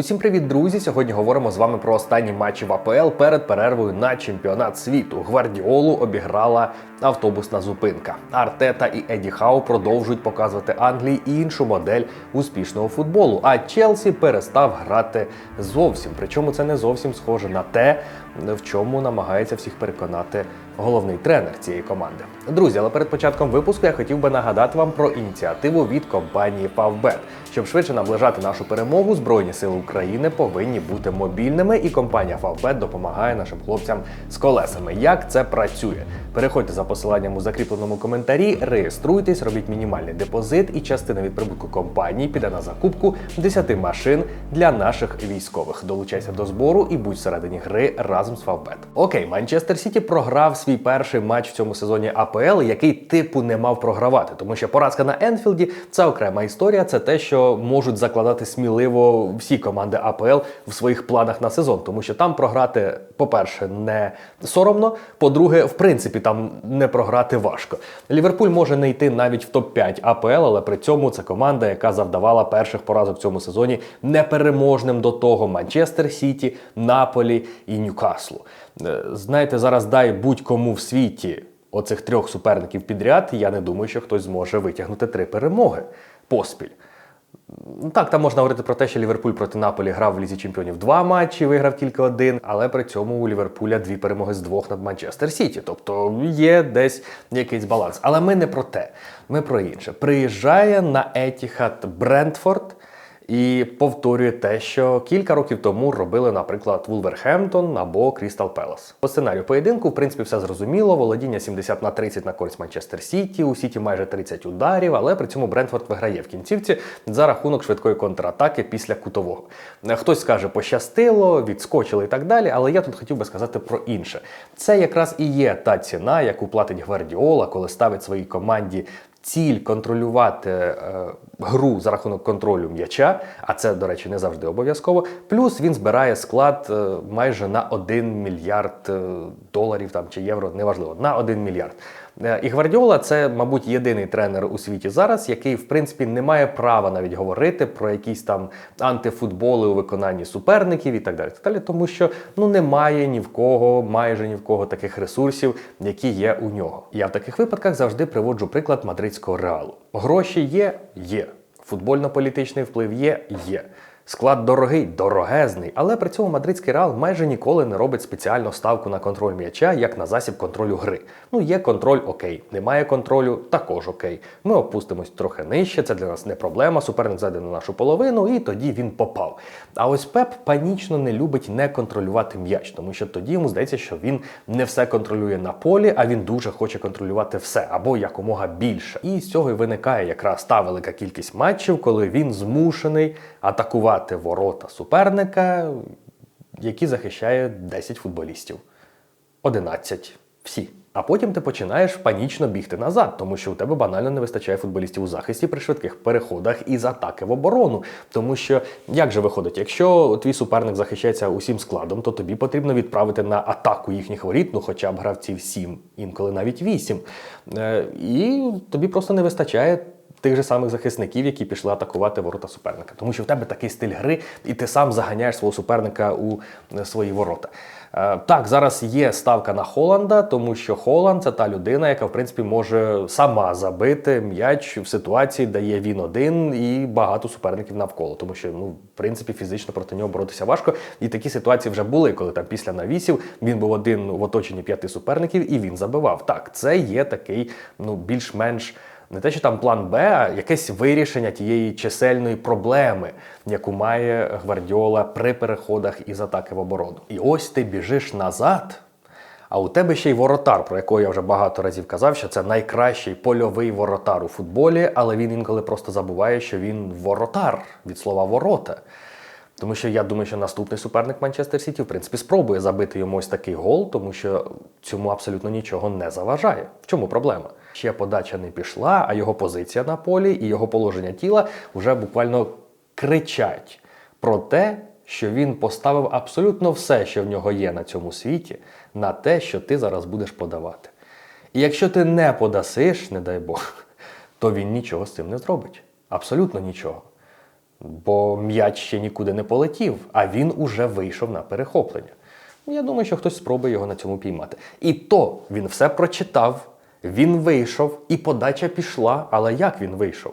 Усім привіт, друзі! Сьогодні говоримо з вами про останні матчі в АПЛ перед перервою на чемпіонат світу. Гвардіолу обіграла автобусна зупинка. Артета і Еді Хау продовжують показувати Англії іншу модель успішного футболу. А Челсі перестав грати зовсім. Причому це не зовсім схоже на те, в чому намагається всіх переконати головний тренер цієї команди. Друзі, але перед початком випуску я хотів би нагадати вам про ініціативу від компанії Favbet. Щоб швидше наближати нашу перемогу, Збройні сили України повинні бути мобільними, і компанія Favbet допомагає нашим хлопцям з колесами. Як це працює? Переходьте за посиланням у закріпленому коментарі, реєструйтесь, робіть мінімальний депозит, і частина від прибутку компанії піде на закупку 10 машин для наших військових. Долучайся до збору і будь всередині гри разом з Favbet. Окей, Манчестер Сіті програв свій перший матч в цьому сезоні АПЛ, який типу не мав програвати, тому що поразка на Енфілді це окрема історія. Це те, що можуть закладати сміливо всі команди АПЛ в своїх планах на сезон, тому що там програти, по-перше, не соромно. По-друге, в принципі, там не програти важко. Ліверпуль може не йти навіть в топ-5 АПЛ, але при цьому це команда, яка завдавала перших поразок в цьому сезоні непереможним до того Манчестер Сіті, Наполі і Ньюкаслу. Е, Знаєте, зараз дай будь-кому в світі оцих трьох суперників підряд. Я не думаю, що хтось зможе витягнути три перемоги поспіль. Ну, Так, там можна говорити про те, що Ліверпуль проти Наполі грав в Лізі Чемпіонів два матчі, виграв тільки один, але при цьому у Ліверпуля дві перемоги з двох над Манчестер Сіті. Тобто є десь якийсь баланс. Але ми не про те, ми про інше. Приїжджає на Етіхат Брентфорд. І повторює те, що кілька років тому робили, наприклад, Вулверхемптон або Крістал Пелас. По сценарію поєдинку, в принципі, все зрозуміло. Володіння 70 на 30 на користь Манчестер Сіті. У Сіті майже 30 ударів, але при цьому Брентфорд виграє в кінцівці за рахунок швидкої контратаки після кутового. Хтось скаже, пощастило, відскочили і так далі. Але я тут хотів би сказати про інше. Це якраз і є та ціна, яку платить Гвардіола, коли ставить своїй команді ціль контролювати е, гру за рахунок контролю м'яча, а це, до речі, не завжди обов'язково. Плюс він збирає склад е, майже на 1 мільярд е, доларів там чи євро, неважливо, на 1 мільярд. Е, І Гвардіола це, мабуть, єдиний тренер у світі зараз, який, в принципі, не має права навіть говорити про якісь там антифутболи у виконанні суперників і так далі. Так далі тому що ну немає ні в кого, майже ні в кого таких ресурсів, які є у нього. Я в таких випадках завжди приводжу приклад мадридського реалу. Гроші є, є. Футбольно-політичний вплив є, є. Склад дорогий, дорогезний, але при цьому мадридський реал майже ніколи не робить спеціальну ставку на контроль м'яча як на засіб контролю гри. Ну, є контроль, окей, немає контролю, також окей. Ми опустимось трохи нижче, це для нас не проблема. Суперник зайде на нашу половину, і тоді він попав. А ось Пеп панічно не любить не контролювати м'яч, тому що тоді йому здається, що він не все контролює на полі, а він дуже хоче контролювати все або якомога більше. І з цього й виникає якраз та велика кількість матчів, коли він змушений атакувати ворота суперника, які захищає 10 футболістів. 11. Всі. А потім ти починаєш панічно бігти назад, тому що у тебе банально не вистачає футболістів у захисті при швидких переходах із атаки в оборону. Тому що як же виходить, якщо твій суперник захищається усім складом, то тобі потрібно відправити на атаку їхніх воріт, ну хоча б гравців 7, інколи навіть 8. Е, і тобі просто не вистачає. Тих же самих захисників, які пішли атакувати ворота суперника, тому що в тебе такий стиль гри, і ти сам заганяєш свого суперника у е, свої ворота. Е, Так, зараз є ставка на Холланда, тому що Холланд це та людина, яка в принципі може сама забити м'яч в ситуації, де є він один і багато суперників навколо, тому що ну в принципі фізично проти нього боротися важко. І такі ситуації вже були, коли там після навісів він був один в оточенні п'яти суперників і він забивав. Так, це є такий ну більш-менш. Не те, що там план Б, а якесь вирішення тієї чисельної проблеми, яку має Гвардіола при переходах із атаки в оборону. І ось ти біжиш назад. А у тебе ще й воротар, про якого я вже багато разів казав, що це найкращий польовий воротар у футболі, але він інколи просто забуває, що він воротар від слова ворота. Тому що я думаю, що наступний суперник Манчестер Сіті, в принципі, спробує забити йому ось такий гол, тому що цьому абсолютно нічого не заважає. В чому проблема? Ще подача не пішла, а його позиція на полі і його положення тіла вже буквально кричать про те, що він поставив абсолютно все, що в нього є на цьому світі, на те, що ти зараз будеш подавати. І якщо ти не подасиш, не дай Бог, то він нічого з цим не зробить. Абсолютно нічого. Бо м'яч ще нікуди не полетів, а він уже вийшов на перехоплення. Я думаю, що хтось спробує його на цьому піймати. І то він все прочитав, він вийшов, і подача пішла. Але як він вийшов?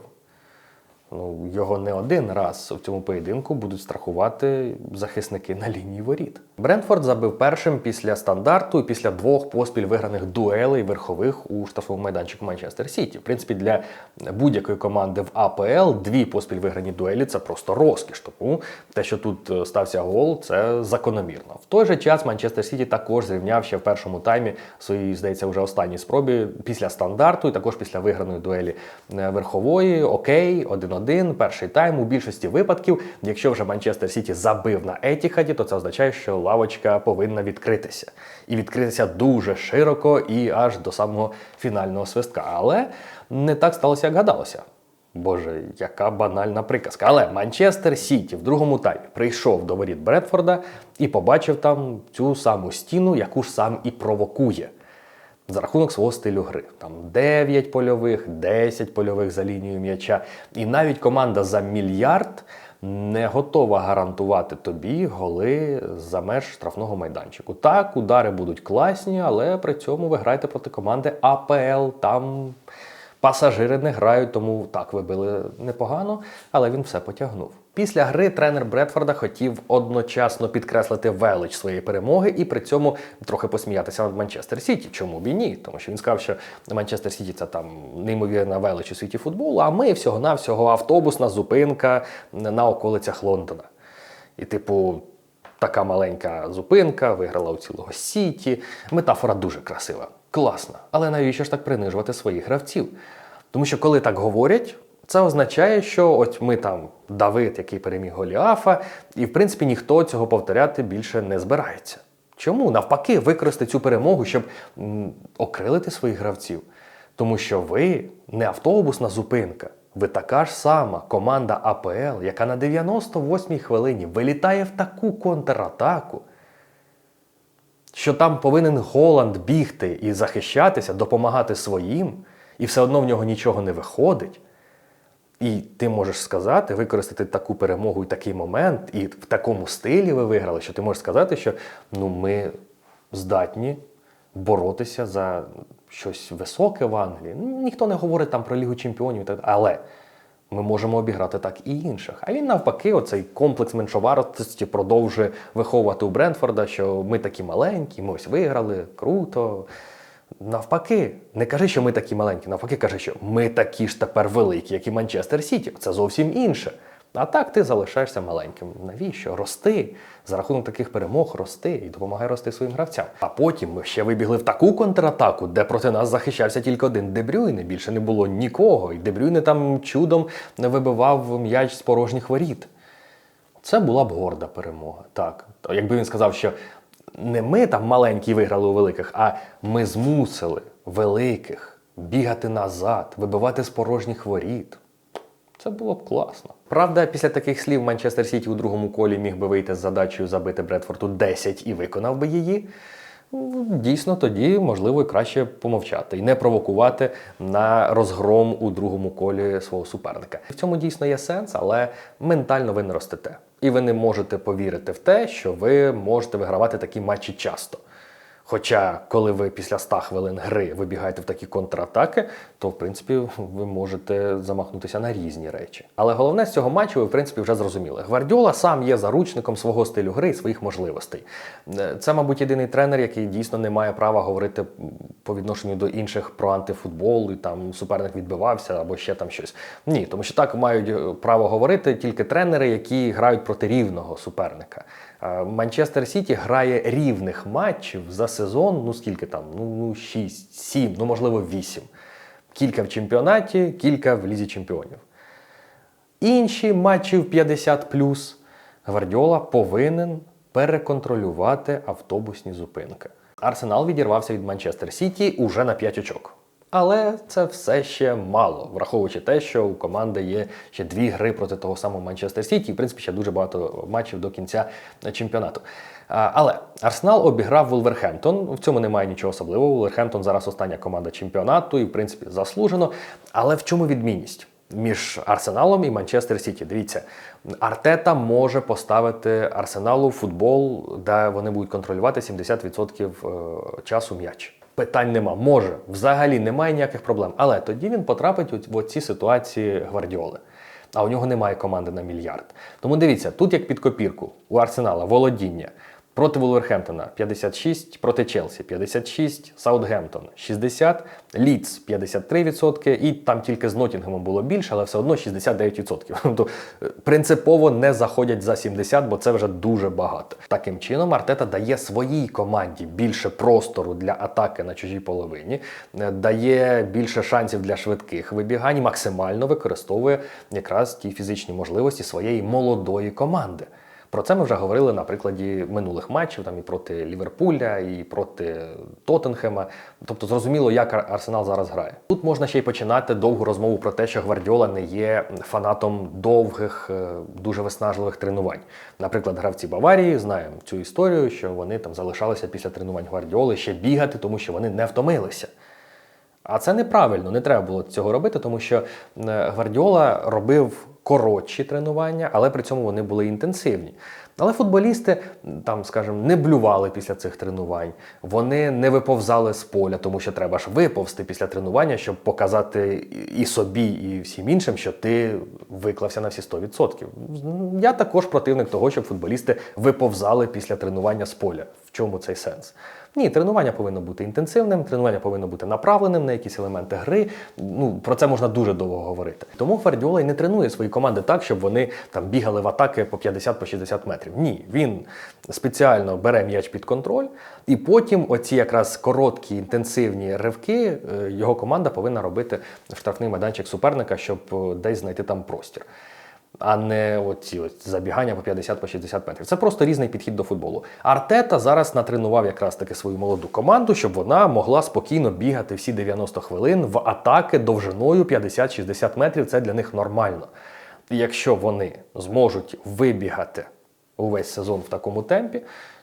Ну, його не один раз в цьому поєдинку будуть страхувати захисники на лінії воріт. Брентфорд забив першим після стандарту і після двох поспіль виграних дуелей верхових у штрафовому майданчику Манчестер Сіті. В принципі, для будь-якої команди в АПЛ дві поспіль виграні дуелі це просто розкіш. Тому те, що тут е, стався гол, це закономірно. В той же час Манчестер Сіті також зрівняв ще в першому таймі своїй, здається, вже останній спробі після стандарту, і також після виграної дуелі е, верхової. Окей, 1-1, перший тайм у більшості випадків. Якщо вже Манчестер Сіті забив на Етіхаді, то це означає, що лавочка повинна відкритися. І відкритися дуже широко і аж до самого фінального свистка. Але не так сталося, як гадалося. Боже, яка банальна приказка. Але Манчестер Сіті в другому таймі прийшов до воріт Бредфорда і побачив там цю саму стіну, яку ж сам і провокує. За рахунок свого стилю гри. Там 9 польових, 10 польових за лінією м'яча. І навіть команда за мільярд не готова гарантувати тобі голи за меж штрафного майданчику. Так, удари будуть класні, але при цьому ви граєте проти команди АПЛ. Там Пасажири не грають, тому так вибили непогано, але він все потягнув. Після гри тренер Бредфорда хотів одночасно підкреслити велич своєї перемоги і при цьому трохи посміятися над Манчестер Сіті. Чому б і ні? Тому що він сказав, що Манчестер Сіті це там неймовірна велич у світі футболу, а ми всього-навсього автобусна зупинка на околицях Лондона. І, типу, така маленька зупинка виграла у цілого Сіті. Метафора дуже красива, класна. Але навіщо ж так принижувати своїх гравців? Тому що коли так говорять, це означає, що от ми там Давид, який переміг Голіафа, і в принципі ніхто цього повторяти більше не збирається. Чому? Навпаки, використати цю перемогу, щоб окрилити своїх гравців. Тому що ви не автобусна зупинка. Ви така ж сама команда АПЛ, яка на 98-й хвилині вилітає в таку контратаку, що там повинен Голланд бігти і захищатися, допомагати своїм, і все одно в нього нічого не виходить. І ти можеш сказати, використати таку перемогу і такий момент, і в такому стилі ви виграли, що ти можеш сказати, що ну, ми здатні боротися за щось високе в Англії. Ніхто не говорить там про Лігу Чемпіонів, але ми можемо обіграти так і інших. А він навпаки, оцей комплекс меншовартості продовжує виховувати у Брентфорда, що ми такі маленькі, ми ось виграли, круто. Навпаки, не кажи, що ми такі маленькі, навпаки, кажи, що ми такі ж тепер великі, як і Манчестер Сіті. Це зовсім інше. А так ти залишаєшся маленьким. Навіщо? Рости. За рахунок таких перемог рости і допомагай рости своїм гравцям. А потім ми ще вибігли в таку контратаку, де проти нас захищався тільки один Дебрюйне. Більше не було нікого. І Дебрюйне там чудом вибивав м'яч з порожніх воріт. Це була б горда перемога. Так. Якби він сказав, що не ми там маленькі виграли у великих, а ми змусили великих бігати назад, вибивати з порожніх воріт. Це було б класно. Правда, після таких слів Манчестер Сіті у другому колі міг би вийти з задачею забити Бредфорду 10 і виконав би її. Ну, Дійсно, тоді можливо і краще помовчати і не провокувати на розгром у другому колі свого суперника. В цьому дійсно є сенс, але ментально ви не ростете. І ви не можете повірити в те, що ви можете вигравати такі матчі часто. Хоча, коли ви після 100 хвилин гри вибігаєте в такі контратаки, то в принципі ви можете замахнутися на різні речі. Але головне з цього матчу ви в принципі вже зрозуміли. Гвардіола сам є заручником свого стилю гри і своїх можливостей. Е, Це, мабуть, єдиний тренер, який дійсно не має права говорити по відношенню до інших про антифутбол, і там суперник відбивався або ще там щось. Ні, тому що так мають е, право говорити тільки тренери, які грають проти рівного суперника. Е, Манчестер Сіті грає рівних матчів за сезон, ну скільки там? Ну, ну 6, 7, ну можливо 8. Кілька в чемпіонаті, кілька в лізі чемпіонів. Інші матчі в 50 Гвардіола повинен переконтролювати автобусні зупинки. Арсенал відірвався від Манчестер Сіті уже на 5 очок. Але це все ще мало, враховуючи те, що у команди є ще дві гри проти того самого Манчестер Сіті, і в принципі ще дуже багато матчів до кінця чемпіонату. Але Арсенал обіграв Вулверхемптон. В цьому немає нічого особливого. Вулверхемптон зараз остання команда чемпіонату, і в принципі заслужено. Але в чому відмінність? між Арсеналом і Манчестер Сіті. Дивіться, Артета може поставити Арсеналу футбол, де вони будуть контролювати 70% е, часу м'яч. Питань нема, може, взагалі немає ніяких проблем. Але тоді він потрапить в оці ситуації Гвардіоли. А у нього немає команди на мільярд. Тому дивіться, тут як під копірку у Арсенала володіння. Проти Вулверхемптона 56, проти Челсі 56, Саутгемптон 60, Лідс 53%, і там тільки з Ноттінгемом було більше, але все одно 69%. Тобто е, принципово не заходять за 70, бо це вже дуже багато. Таким чином, Артета дає своїй команді більше простору для атаки на чужій половині, е, дає більше шансів для швидких вибігань, максимально використовує якраз ті фізичні можливості своєї молодої команди. Про це ми вже говорили на прикладі минулих матчів, там і проти Ліверпуля, і проти Тоттенхема. Тобто зрозуміло, як Арсенал зараз грає. Тут можна ще й починати довгу розмову про те, що Гвардіола не є фанатом довгих, е, дуже виснажливих тренувань. Наприклад, гравці Баварії знаємо цю історію, що вони там залишалися після тренувань Гвардіоли ще бігати, тому що вони не втомилися. А це неправильно, не треба було цього робити, тому що е, Гвардіола робив коротші тренування, але при цьому вони були інтенсивні. Але футболісти там, скажімо, не блювали після цих тренувань, вони не виповзали з поля, тому що треба ж виповзти після тренування, щоб показати і собі, і всім іншим, що ти виклався на всі 100%. Я також противник того, щоб футболісти виповзали після тренування з поля. В чому цей сенс? Ні, тренування повинно бути інтенсивним, тренування повинно бути направленим на якісь елементи гри. Ну про це можна дуже довго говорити. Тому Гвардіола й не тренує свої команди так, щоб вони там бігали в атаки по 50 по 60 метрів. Ні, він спеціально бере м'яч під контроль, і потім оці якраз короткі інтенсивні ривки е, його команда повинна робити в штрафний майданчик суперника, щоб е, десь знайти там простір а не оці ось забігання по 50 по 60 метрів. Це просто різний підхід до футболу. Артета зараз натренував якраз таки свою молоду команду, щоб вона могла спокійно бігати всі 90 хвилин в атаки довжиною 50-60 метрів. Це для них нормально. І якщо вони зможуть вибігати увесь сезон в такому темпі,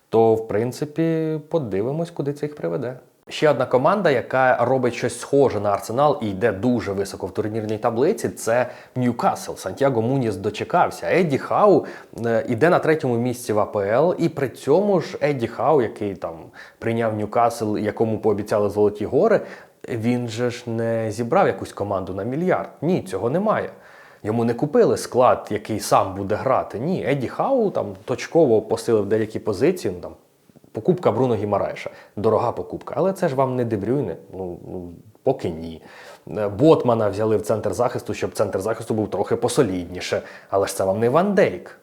то в принципі подивимось, куди це їх приведе. Ще одна команда, яка робить щось схоже на Арсенал і йде дуже високо в турнірній таблиці, це Ньюкасл. Сантьяго Муніс дочекався. Едді Хау е, іде на третьому місці в АПЛ, і при цьому ж Едді Хау, який там прийняв Ньюкасл, якому пообіцяли золоті гори, він же ж не зібрав якусь команду на мільярд. Ні, цього немає. Йому не купили склад, який сам буде грати. Ні, Едді Хау там точково посилив деякі позиції. Ну, там, покупка Бруно Гімараєша. Дорога покупка. Але це ж вам не Дебрюйне. Ну, ну поки ні. Е, Ботмана взяли в центр захисту, щоб центр захисту був трохи посолідніше. Але ж це вам не Ван Дейк.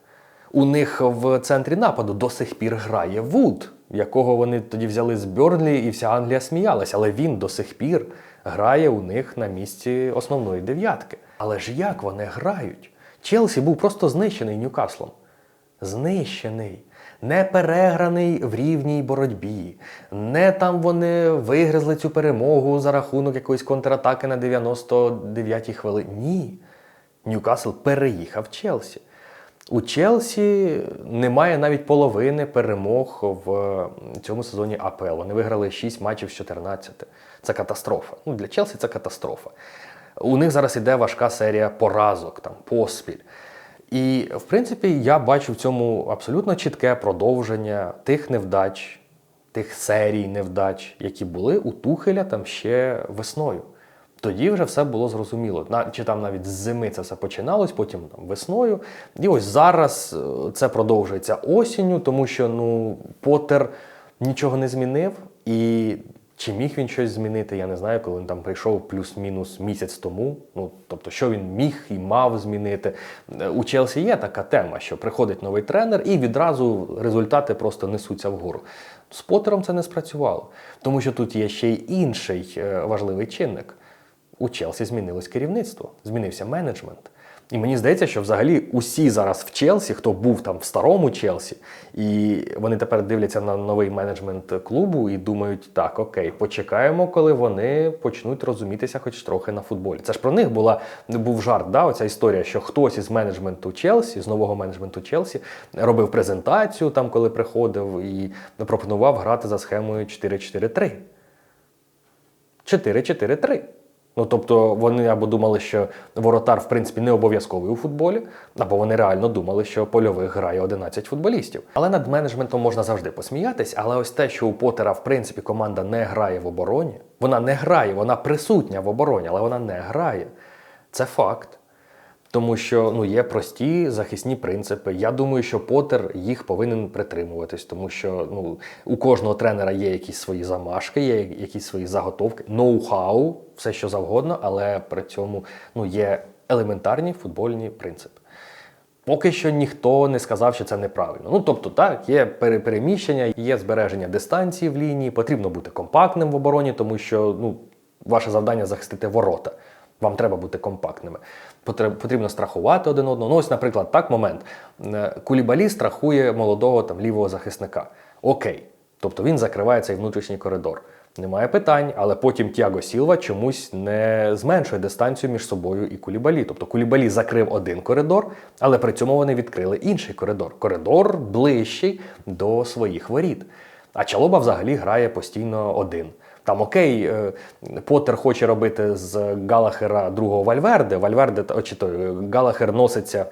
У них в центрі нападу до сих пір грає Вуд, якого вони тоді взяли з Бьорнлі, і вся Англія сміялась. Але він до сих пір грає у них на місці основної дев'ятки. Але ж як вони грають? Челсі був просто знищений Ньюкаслом. Знищений. Не переграний в рівній боротьбі. Не там вони вигризли цю перемогу за рахунок якоїсь контратаки на 99-й хвилині. Ні. Ньюкасл переїхав Челсі. У Челсі немає навіть половини перемог в цьому сезоні АПЛ. Вони виграли 6 матчів з 14. Це катастрофа. Ну, для Челсі це катастрофа. У них зараз іде важка серія поразок, там, поспіль. І, в принципі, я бачу в цьому абсолютно чітке продовження тих невдач, тих серій невдач, які були у Тухеля там ще весною. Тоді вже все було зрозуміло. Чи там навіть з зими це все починалось, потім там весною. І ось зараз е, це продовжується осінню, тому що ну, Поттер нічого не змінив. І чи міг він щось змінити, я не знаю, коли він там прийшов плюс-мінус місяць тому. Ну, тобто, що він міг і мав змінити. Е, У Челсі є така тема, що приходить новий тренер і відразу результати просто несуться вгору. З Поттером це не спрацювало, тому що тут є ще й інший е, важливий чинник. У Челсі змінилось керівництво, змінився менеджмент. І мені здається, що взагалі усі зараз в Челсі, хто був там в старому Челсі, і вони тепер дивляться на новий менеджмент клубу і думають, так, окей, почекаємо, коли вони почнуть розумітися хоч трохи на футболі. Це ж про них була був жарт, да, оця історія, що хтось із менеджменту Челсі, з нового менеджменту Челсі, робив презентацію там, коли приходив, і пропонував грати за схемою 4-4-3. 4-4-3. Ну, тобто вони або думали, що воротар в принципі не обов'язковий у футболі, або вони реально думали, що польових грає 11 футболістів. Але над менеджментом можна завжди посміятись. Але ось те, що у Потера в принципі команда не грає в обороні, вона не грає, вона присутня в обороні, але вона не грає. Це факт. Тому що ну є прості захисні принципи. Я думаю, що Поттер їх повинен притримуватись, тому що ну у кожного тренера є якісь свої замашки, є якісь свої заготовки, ноу-хау, все що завгодно, але при цьому ну є елементарні футбольні принципи. Поки що ніхто не сказав, що це неправильно. Ну тобто, так, є пере- переміщення, є збереження дистанції в лінії, потрібно бути компактним в обороні, тому що ну, ваше завдання захистити ворота. Вам треба бути компактними. Потрібно страхувати один одного. Ну, ось, наприклад, так момент. Е, Кулібалі страхує молодого там лівого захисника. Окей. Тобто він закриває цей внутрішній коридор. Немає питань, але потім Тяго Сілва чомусь не зменшує дистанцію між собою і Кулібалі. Тобто Кулібалі закрив один коридор, але при цьому вони відкрили інший коридор. Коридор ближчий до своїх воріт. А Чалоба взагалі грає постійно один. Там окей, е, Поттер хоче робити з Галахера другого Вальверде. Вальверде чи то е, Галахер носиться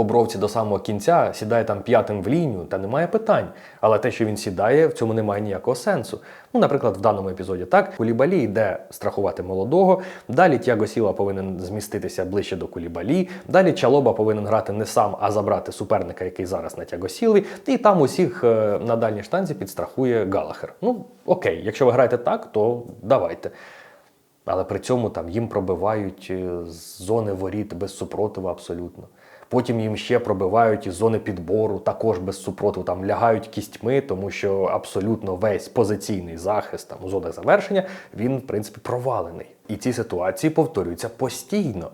по бровці до самого кінця, сідає там п'ятим в лінію, та немає питань. Але те, що він сідає, в цьому немає ніякого сенсу. Ну, наприклад, в даному епізоді так, Кулібалі йде страхувати молодого. Далі Тяго Сіла повинен зміститися ближче до Кулібалі. Далі Чалоба повинен грати не сам, а забрати суперника, який зараз на Тяго Сілі. І там усіх е, на дальній штанзі підстрахує Галахер. Ну, окей, якщо ви граєте так, то давайте. Але при цьому там їм пробивають е, з зони воріт без супротиву абсолютно. Потім їм ще пробивають із зони підбору, також без супротиву. Там лягають кістьми, тому що абсолютно весь позиційний захист там у зонах завершення він, в принципі, провалений. І ці ситуації повторюються постійно.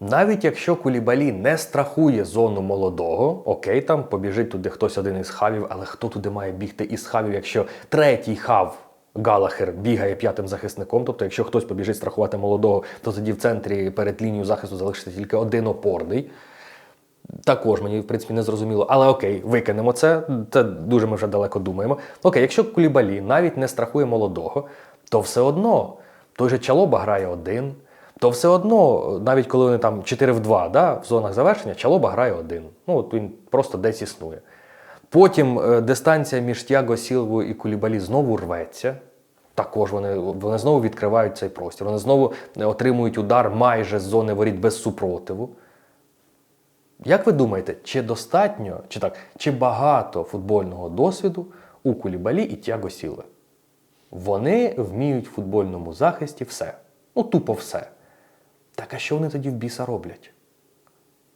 Навіть якщо Кулібалі не страхує зону молодого, окей, там побіжить туди хтось один із хавів, але хто туди має бігти із хавів, якщо третій хав Галахер бігає п'ятим захисником. Тобто, якщо хтось побіжить страхувати молодого, то тоді в центрі перед лінією захисту залишиться тільки один опорний. Також мені, в принципі, не зрозуміло. Але окей, викинемо це. Це дуже ми вже далеко думаємо. Окей, якщо Кулібалі навіть не страхує молодого, то все одно той же Чалоба грає один. То все одно, навіть коли вони там 4 в 2 да, в зонах завершення, Чалоба грає один. Ну, от він просто десь існує. Потім е, дистанція між Тяго Сілвою і Кулібалі знову рветься. Також вони, вони знову відкривають цей простір. Вони знову е, отримують удар майже з зони воріт без супротиву. Як ви думаєте, чи достатньо, чи так, чи багато футбольного досвіду у Кулібалі і Тяго Сіле? Вони вміють в футбольному захисті все. Ну, тупо все. Так а що вони тоді в біса роблять?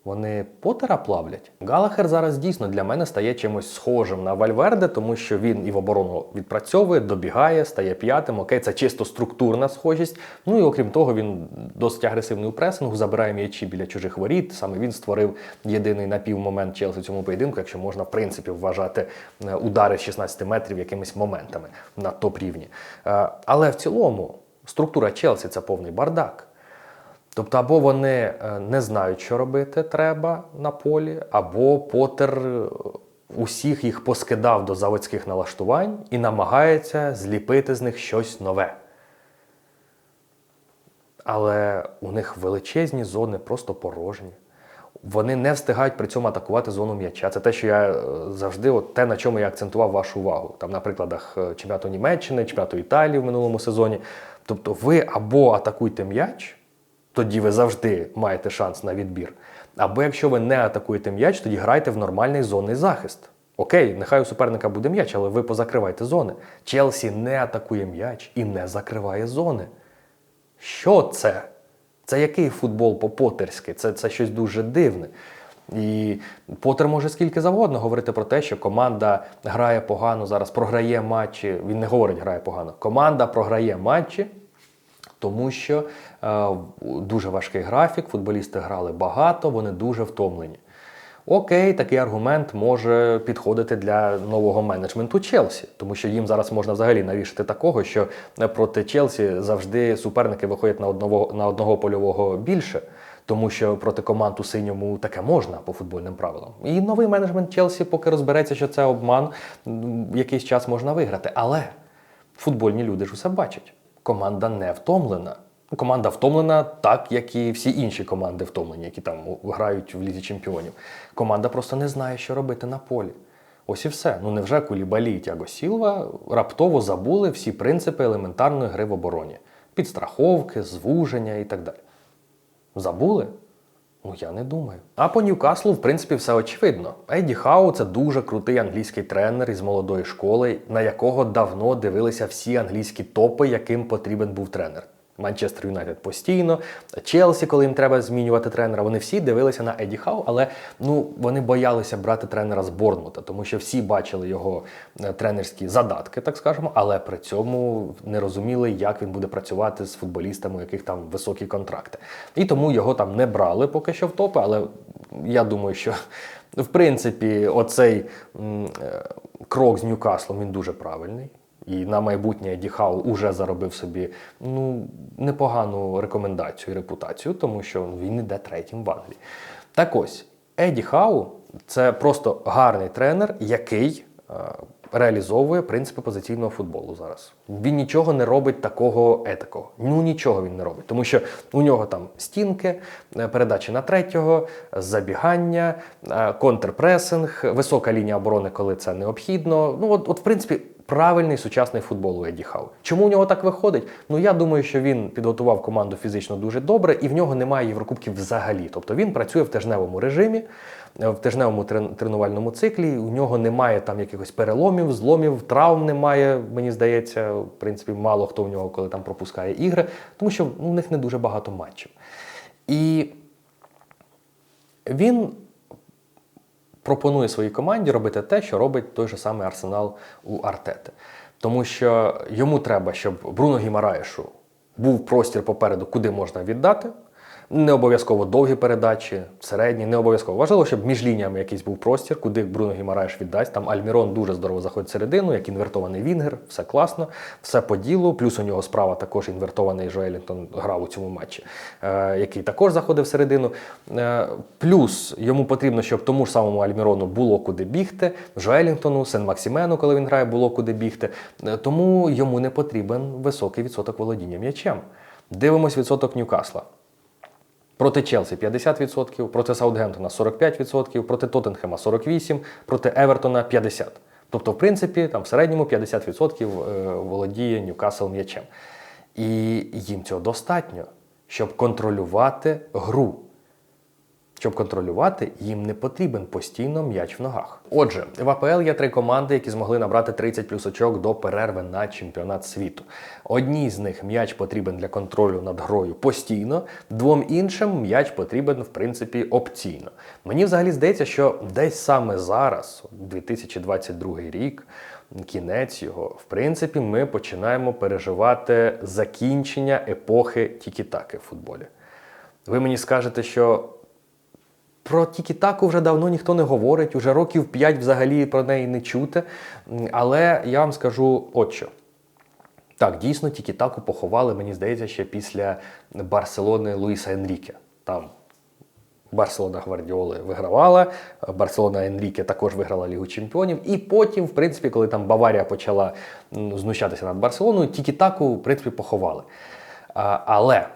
Вони Потера плавлять. Галахер зараз дійсно для мене стає чимось схожим на Вальверде, тому що він і в оборону відпрацьовує, добігає, стає п'ятим. Окей, це чисто структурна схожість. Ну і окрім того, він досить агресивний у пресингу, забирає м'ячі біля чужих воріт. Саме він створив єдиний напівмомент Челсі в цьому поєдинку, якщо можна в принципі вважати е, удари з 16 метрів якимись моментами на топ-рівні. Е, Але в цілому структура Челсі це повний бардак. Тобто, або вони е, не знають, що робити треба на полі, або Поттер е, усіх їх поскидав до заводських налаштувань і намагається зліпити з них щось нове. Але у них величезні зони просто порожні. Вони не встигають при цьому атакувати зону м'яча. Це те, що я е, завжди, от те, на чому я акцентував вашу увагу. Там на прикладах чемпіонату Німеччини, чемпіонату Італії в минулому сезоні. Тобто, ви або атакуєте м'яч, тоді ви завжди маєте шанс на відбір. Або якщо ви не атакуєте м'яч, тоді грайте в нормальний зонний захист. Окей, нехай у суперника буде м'яч, але ви позакривайте зони. Челсі не атакує м'яч і не закриває зони. Що це? Це який футбол по-потерськи? Це, це щось дуже дивне. І Поттер може скільки завгодно говорити про те, що команда грає погано зараз, програє матчі. Він не говорить грає погано. Команда програє матчі, тому що дуже важкий графік, футболісти грали багато, вони дуже втомлені. Окей, такий аргумент може підходити для нового менеджменту Челсі, тому що їм зараз можна взагалі навішати такого, що проти Челсі завжди суперники виходять на одного, на одного польового більше, тому що проти команд у синьому таке можна по футбольним правилам. І новий менеджмент Челсі, поки розбереться, що це обман, якийсь час можна виграти. Але футбольні люди ж усе бачать. Команда не втомлена. Команда втомлена, так як і всі інші команди втомлені, які там грають в лізі чемпіонів. Команда просто не знає, що робити на полі. Ось і все. Ну невже Кулібалі і Тяго Сілва раптово забули всі принципи елементарної гри в обороні: підстраховки, звуження і так далі. Забули? Ну, я не думаю. А по Ньюкаслу, в принципі, все очевидно. Еді Хау це дуже крутий англійський тренер із молодої школи, на якого давно дивилися всі англійські топи, яким потрібен був тренер. Манчестер Юнайтед постійно, Челсі, коли їм треба змінювати тренера, вони всі дивилися на Еді Хау, але ну вони боялися брати тренера з Борнмута, тому що всі бачили його е, тренерські задатки, так скажемо, але при цьому не розуміли, як він буде працювати з футболістами, у яких там високі контракти. І тому його там не брали поки що в топи, але я думаю, що в принципі оцей е, крок з Ньюкаслом він дуже правильний. І на майбутнє Еді Хау уже заробив собі ну, непогану рекомендацію і репутацію, тому що він іде третім в Англії. Так ось, Еді Хау це просто гарний тренер, який е, реалізовує принципи позиційного футболу зараз. Він нічого не робить такого етакого. Ну нічого він не робить, тому що у нього там стінки, е, передачі на третього, забігання, е, контрпресинг, висока лінія оборони, коли це необхідно. Ну, от, от в принципі. Правильний сучасний футбол у Еді Хау. Чому у нього так виходить? Ну я думаю, що він підготував команду фізично дуже добре, і в нього немає Єврокубків взагалі. Тобто він працює в тижневому режимі, е, в тижневому тренувальному циклі. У нього немає там якихось переломів, зломів, травм немає. Мені здається, в принципі, мало хто в нього коли там пропускає ігри, тому що ну, у них не дуже багато матчів. І він пропонує своїй команді робити те, що робить той же самий арсенал у Артети. Тому що йому треба, щоб Бруно Гімараєшу був простір попереду, куди можна віддати. Не обов'язково довгі передачі, середні, не обов'язково. Важливо, щоб між лініями якийсь був простір, куди Бруно Гімараєш віддасть. Там Альмірон дуже здорово заходить всередину, як інвертований Вінгер, все класно, все по ділу. Плюс у нього справа також інвертований Жоелінтон грав у цьому матчі, е, який також заходив всередину. Е, плюс йому потрібно, щоб тому ж самому Альмірону було куди бігти, Жоелінгтону, Сен Максимену, коли він грає, було куди бігти. Е, тому йому не потрібен високий відсоток володіння м'ячем. Дивимось відсоток Ньюкасла. Проти Челсі 50%, проти Саутгемптона 45%, проти Тоттенхема 48%, проти Евертона 50%. Тобто, в принципі, там в середньому 50% е, володіє Ньюкасл м'ячем. І їм цього достатньо, щоб контролювати гру. Щоб контролювати, їм не потрібен постійно м'яч в ногах. Отже, в АПЛ є три команди, які змогли набрати 30 плюс очок до перерви на чемпіонат світу. Одній з них м'яч потрібен для контролю над грою постійно, двом іншим м'яч потрібен, в принципі, опційно. Мені взагалі здається, що десь саме зараз, 2022 рік, кінець його, в принципі, ми починаємо переживати закінчення епохи тікітаки в футболі. Ви мені скажете, що про Тікі-Таку вже давно ніхто не говорить, уже років 5 взагалі про неї не чути. Але я вам скажу от що. Так, дійсно, Тікі-Таку поховали, мені здається, ще після Барселони Луїса Енріке. Там Барселона Гвардіоли вигравала, Барселона Енріке також виграла Лігу Чемпіонів. І потім, в принципі, коли там Баварія почала знущатися над Барселоною, Тікі-Таку, в принципі, поховали. Але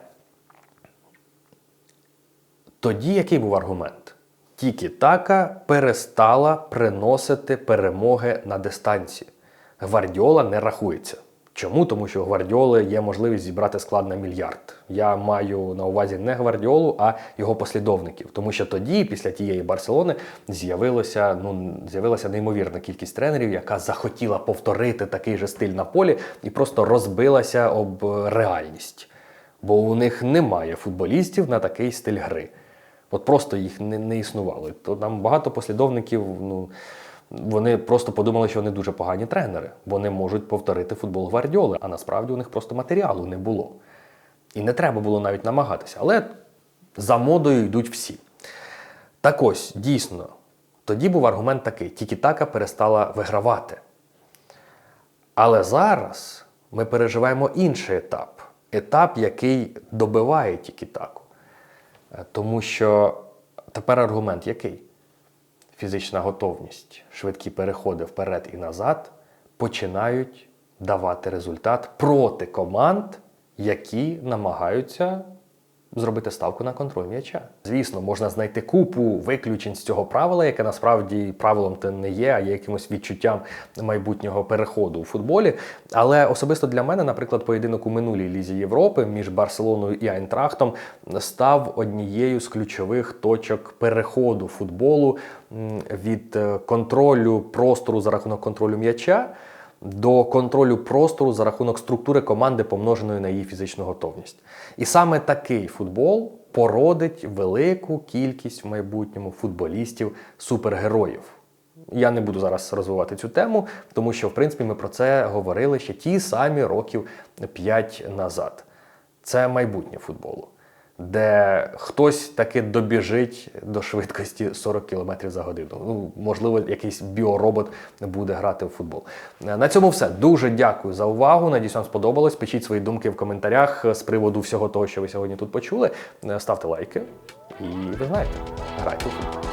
тоді який був аргумент? Тільки така перестала приносити перемоги на дистанції. Гвардіола не рахується. Чому? Тому що у Гвардіоли є можливість зібрати склад на мільярд. Я маю на увазі не Гвардіолу, а його послідовників. Тому що тоді, після тієї Барселони, з'явилося ну з'явилася неймовірна кількість тренерів, яка захотіла повторити такий же стиль на полі і просто розбилася об реальність. Бо у них немає футболістів на такий стиль гри. От просто їх не, не існувало. То там багато послідовників, ну вони просто подумали, що вони дуже погані тренери, бо не можуть повторити футбол Гвардіоли, а насправді у них просто матеріалу не було. І не треба було навіть намагатися. Але за модою йдуть всі. Так ось, дійсно, тоді був аргумент такий: Тікітака перестала вигравати. Але зараз ми переживаємо інший етап етап, який добиває Тікітаку. Е, Тому що тепер аргумент який? Фізична готовність, швидкі переходи вперед і назад починають давати результат проти команд, які намагаються зробити ставку на контроль м'яча. Звісно, можна знайти купу виключень з цього правила, яке насправді правилом те не є, а є якимось відчуттям майбутнього переходу у футболі. Але особисто для мене, наприклад, поєдинок у минулій лізі Європи між Барселоною і Айнтрахтом став однією з ключових точок переходу футболу від е, контролю простору за рахунок контролю м'яча до контролю простору за рахунок структури команди, помноженої на її фізичну готовність. І саме такий футбол породить велику кількість в майбутньому футболістів-супергероїв. Я не буду зараз розвивати цю тему, тому що в принципі ми про це говорили ще ті самі років 5 назад. Це майбутнє футболу, де хтось таки добіжить до швидкості 40 км за годину. Ну, можливо, якийсь біоробот буде грати в футбол. Е, На цьому все. Дуже дякую за увагу. Надіюсь, вам сподобалось. Пишіть свої думки в коментарях з приводу всього того, що ви сьогодні тут почули. Е, Ставте лайки. І ви знаєте, грайте у футбол.